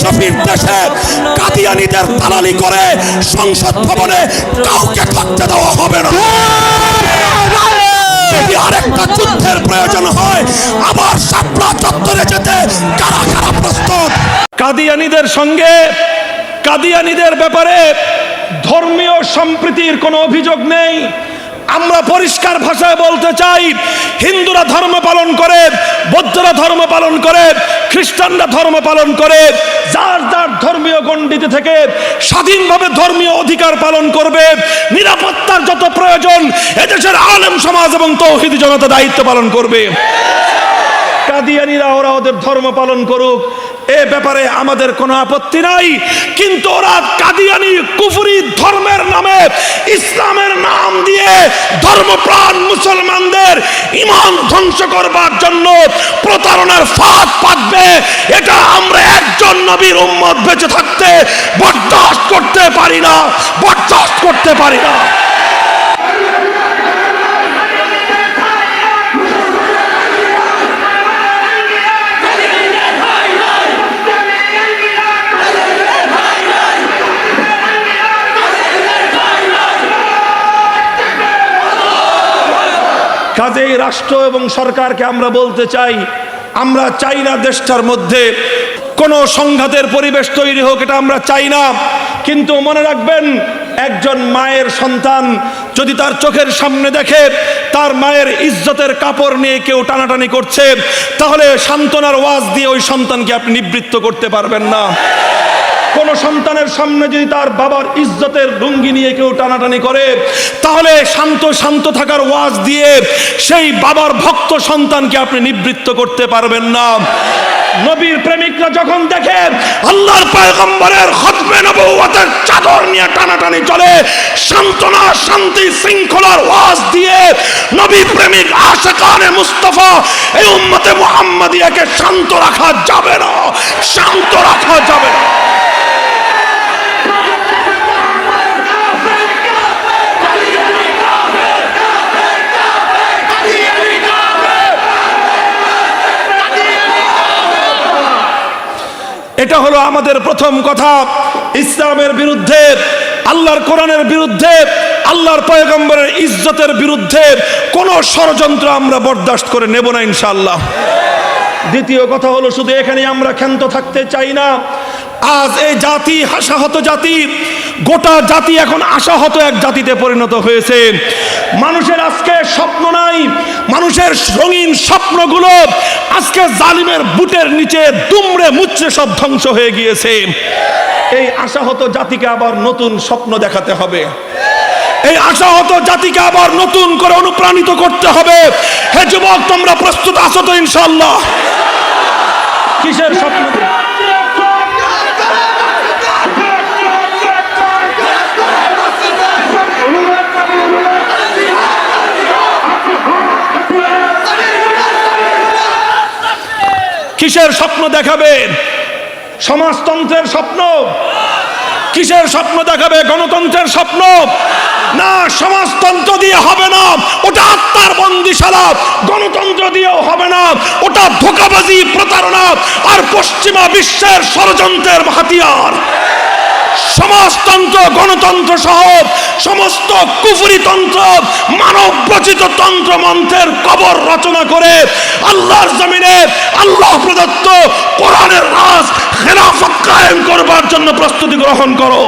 শফির দেশে কাদিয়ানিদের দালালি করে সংসদ ভবনে কাউকে থাকতে দেওয়া হবে না। যদি আরেকটা যুদ্ধের প্রয়োজন হয়, আবার শাপলা চত্বরে যেতে কারা কারা প্রস্তুত? কাদিয়ানিদের সঙ্গে, কাদিয়ানিদের ব্যাপারে ধর্মীয় সম্প্রীতির কোনো অভিযোগ নেই। আমরা পরিষ্কার ভাষায় বলতে চাই, হিন্দুরা ধর্ম পালন করে, বৌদ্ধরা ধর্ম পালন করে, খ্রিস্টানরা ধর্ম পালন করে, যার যার ধর্মীয় গণ্ডিতে থেকে স্বাধীনভাবে ধর্মীয় অধিকার পালন করবে, নিরাপত্তার যত প্রয়োজন, এদেশের আলেম সমাজ এবং তৌহিদ জনতা দায়িত্ব পালন করবে। কাদিয়ানিরা, ওরা ওদের ধর্ম পালন করুক। এ ব্যাপারে আমাদের কোনো আপত্তি নাই। কিন্তু ওরা কাদিয়ানি কুফরি ধর্মের নামে ইসলামের নাম দিয়ে ধর্মপ্রাণ মুসলমানদের ইমান ধ্বংস করবার জন্য প্রতারণার ফাঁদ পাতবে। এটা আমরা একজন নবীর উম্মত বেঁচে থাকতে বরদাস্ত করতে পারি না, বরদাস্ত করতে পারি না। কাজেই রাষ্ট্র এবং সরকারকে আমরা বলতে চাই, আমরা চাই না দেশটার মধ্যে কোনো সংঘাতের পরিবেশ তৈরি হোক, এটা আমরা চাই না। কিন্তু মনে রাখবেন, একজন মায়ের সন্তান যদি তার চোখের সামনে দেখে, তার মায়ের ইজ্জতের কাপড় নিয়ে কেউ টানাটানি করছে, তাহলে সান্ত্বনার ওয়াজ দিয়ে ওই সন্তানকে আপনি নিবৃত্ত করতে পারবেন না। কোন সন্তানের সামনে যদি তার বাবার ইজ্জতের লুঙ্গি নিয়ে কেউ টানাটানি করে, তাহলে শান্ত শান্ত থাকার ওয়াজ দিয়ে সেই বাবার ভক্ত সন্তানকে আপনি নিবৃত্ত করতে পারবেন না। নবীর প্রেমিকরা যখন দেখে, আল্লাহর পয়গম্বরের খতমে নবুয়তের চাদর নিয়ে টানাটানি চলে, সান্ত্বনা, শান্তি, শৃঙ্খলার ওয়াজ দিয়ে নবী প্রেমিক আশাকানে মুস্তফা, এই উম্মতে মুহাম্মাদিয়াকে শান্ত রাখা যাবে না, শান্ত রাখা যাবে না। এটা হলো আমাদের প্রথম কথা। ইসলামের বিরুদ্ধে, আল্লাহর কোরআনের বিরুদ্ধে, আল্লাহর পয়গম্বরের ইজ্জতের বিরুদ্ধে কোনো ষড়যন্ত্র আমরা বরদাস্ত করে নেব না ইনশাল্লাহ দ্বিতীয় কথা হলো, শুধু এখানে আমরা ক্ষান্ত থাকতে চাই না। আজ এই জাতি হাসাহত জাতি, গোটা জাতি এখন আশাহত এক জাতিতে পরিণত হয়েছে। মানুষের আজকে স্বপ্ন নাই, মানুষের রঙিন স্বপ্নগুলো আজকে জালিমের বুটের নিচে দুমড়ে মুচড়ে সব ধ্বংস হয়ে গিয়েছে। এই আশাহত জাতিকে আবার নতুন স্বপ্ন দেখাতে হবে। এই আশাহত জাতিকে আবার নতুন করে অনুপ্রাণিত করতে হবে। হে যুবক, তোমরা প্রস্তুত আছো তো ইনশাল্লাহ কিসের স্বপ্ন? কিসের স্বপ্ন দেখাবেন সমাজতন্ত্রের স্বপ্ন? কিসের স্বপ্ন দেখাবে? গণতন্ত্রের স্বপ্ন? না, সমাজতন্ত্র দিয়ে হবে না। ওটা আত্মার বন্দিশালা। গণতন্ত্র দিয়েও হবে না। ওটা ধোকাবাজি, প্রতারণা। আর পশ্চিমা বিশ্বের ষড়যন্ত্রের হাতিয়ার। সমাজতন্ত্র, গণতন্ত্র সহ সমস্ত কুফুরিতন্ত্র মানব রচিত তন্ত্র মন্ত্রের কবর রচনা করে আল্লাহর জমিনে আল্লাহ প্রদত্ত কোরআনের রাজ খেলাফত কায়েম করবার জন্য প্রস্তুতি গ্রহণ করো।